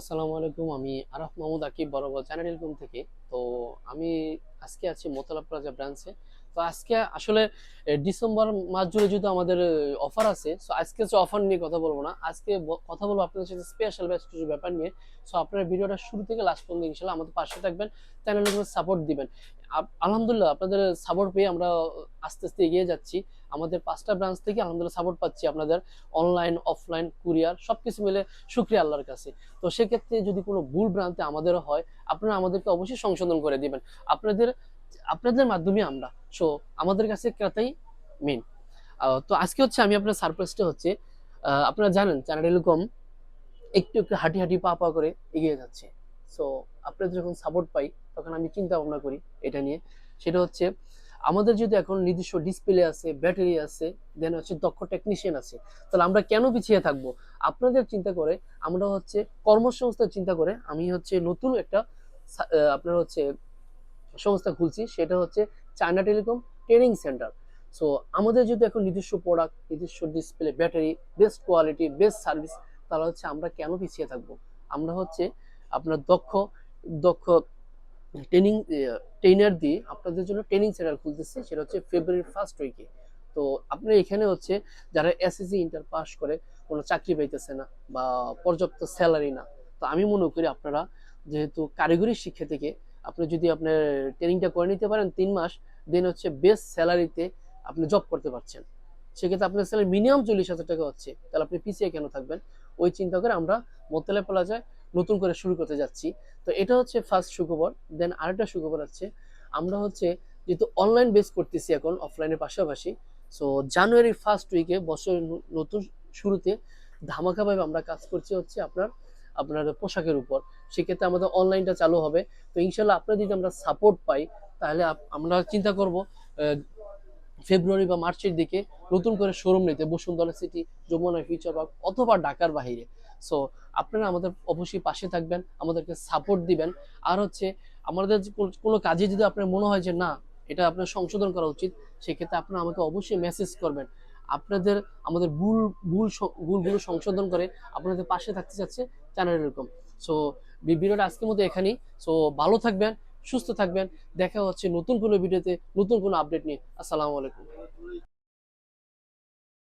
আসসালামু আলাইকুম। আমি আরাফ মাহমুদ আকিব বরাবর চ্যানেল থেকে। তো আমি আজকে আছি মোতলা প্লাজা ব্রাঞ্চে তো আজকে আসলে ডিসেম্বর মাস জুড়ে যেহেতু আমাদের অফার আছে সো আজকে হচ্ছে অফার নিয়ে কথা বলব না। আজকে কথা বলব আপনাদের সাথে স্পেশাল বেশ কিছু ব্যাপার নিয়ে। সো আপনারা ভিডিওটা শুরু থেকে লাস্ট পর্যন্ত ইনশাল্লাহ আমাদের পাশে থাকবেন চ্যানেলের সাপোর্ট দিবেন। আলহামদুলিল্লাহ আপনাদের সাপোর্ট পেয়ে আমরা আস্তে আস্তে এগিয়ে যাচ্ছি। আমাদের পাঁচটা ব্রাঞ্চ থেকে আলহামদুলিল্লাহ সাপোর্ট পাচ্ছি আপনাদের অনলাইন অফলাইন কুরিয়ার সবকিছু মিলে শুক্রিয়া আল্লাহর কাছে। তো সেক্ষেত্রে যদি কোনো ভুল ভ্রান্তি আমাদেরও হয়, আপনারা আমাদেরকে অবশ্যই সংশোধন করে দিবেন। আপনাদের আপনাদের মাধ্যমে আমরা। সো আমাদের কাছে ক্রেতাই মেন তো আজকে হচ্ছে আমি আপনার সারপ্রাইজটা হচ্ছে আপনারা জানেন চ্যানেল টেলিকম একটু একটু হাঁটি হাঁটি পা পা করে এগিয়ে যাচ্ছে। সো আপনাদের যখন সাপোর্ট পাই, তখন আমি চিন্তা ভাবনা করি এটা নিয়ে। সেটা হচ্ছে, আমাদের যদি এখন নিজস্ব ডিসপ্লে আছে ব্যাটারি আছে দেন হচ্ছে দক্ষ টেকনিশিয়ান আছে, তাহলে আমরা কেন পিছিয়ে থাকব? আপনাদের চিন্তা করে, আমরা হচ্ছে কর্মসংস্থান চিন্তা করে, আমি হচ্ছে নতুন একটা আপনার হচ্ছে সংস্থা খুলছি, সেটা হচ্ছে China telecom training centre. So আমাদের যদি এখন নিজস্ব প্রোডাক্ট নিজস্ব display battery best quality best service তাহলে হচ্ছে আমরা কেন পিছিয়ে থাকব? আমরা হচ্ছে আপনার দক্ষ দক্ষ ট্রেনিং ট্রেনার দিয়ে আপনাদের জন্য ট্রেনিং সেন্টার খুলতেছি, সেটা হচ্ছে ফেব্রুয়ারির ফার্স্ট উইকে তো আপনি এখানে হচ্ছে যারা এসএসসি ইন্টার পাস করে, কোনো চাকরি পাইতেছে না বা পর্যাপ্ত স্যালারি না, তো আমি মনে করি আপনারা যেহেতু কারিগরি শিক্ষা থেকে আপনি যদি আপনার ট্রেনিংটা করে নিতে পারেন তিন মাস দেন হচ্ছে বেস্ট স্যালারিতে আপনি জব করতে পারছেন। সেক্ষেত্রে আপনার স্যালারি মিনিমাম চল্লিশ হাজার টাকা হচ্ছে। তাহলে আপনি পিছিয়ে কেন থাকবেন? ওই চিন্তা করে আমরা মোতালে প্লাজায় নতুন করে শুরু করতে যাচ্ছি। তো এটা হচ্ছে ফার্স্ট সুখবর। দেন আরেকটা সুখবর হচ্ছে আমরা হচ্ছে যেহেতু অনলাইন বেস করতেছি এখন অফলাইনের পাশাপাশি সো জানুয়ারি ফার্স্ট উইকে বছরের নতুন শুরুতে ধামাকাভাবে আমরা কাজ করছি হচ্ছে আপনার আপনার পোশাকের উপর। সেক্ষেত্রে আমাদের অনলাইনটা চালু হবে। তো ইনশাল্লাহ আপনার যদি আমরা সাপোর্ট পাই, তাহলে আমরা চিন্তা করব ফেব্রুয়ারি বা মার্চের দিকে নতুন করে শোরুম নিতে, Bashundhara city Jamuna future park অথবা ঢাকার বাহিরে। সো আপনারা আমাদের অবশ্যই পাশে থাকবেন, আমাদেরকে সাপোর্ট দিবেন। আর হচ্ছে, আমাদের কোনো- কাজে যদি আপনার মনে হয় যে না, এটা আপনার সংশোধন করা উচিত, সেক্ষেত্রে আপনারা আমাকে অবশ্যই মেসেজ করবেন। আপনাদের আমাদের ভুল ভুল ভুলগুলো সংশোধন করে আপনাদের পাশে থাকতে চাচ্ছে চ্যানেল এরকম। সো ভিডিওটা আজকের মতো এখানেই। সো ভালো থাকবেন, সুস্থ থাকবেন। দেখা হচ্ছে নতুন কোনো ভিডিওতে, নতুন কোনো আপডেট নিয়ে। আসসালামু আলাইকুম।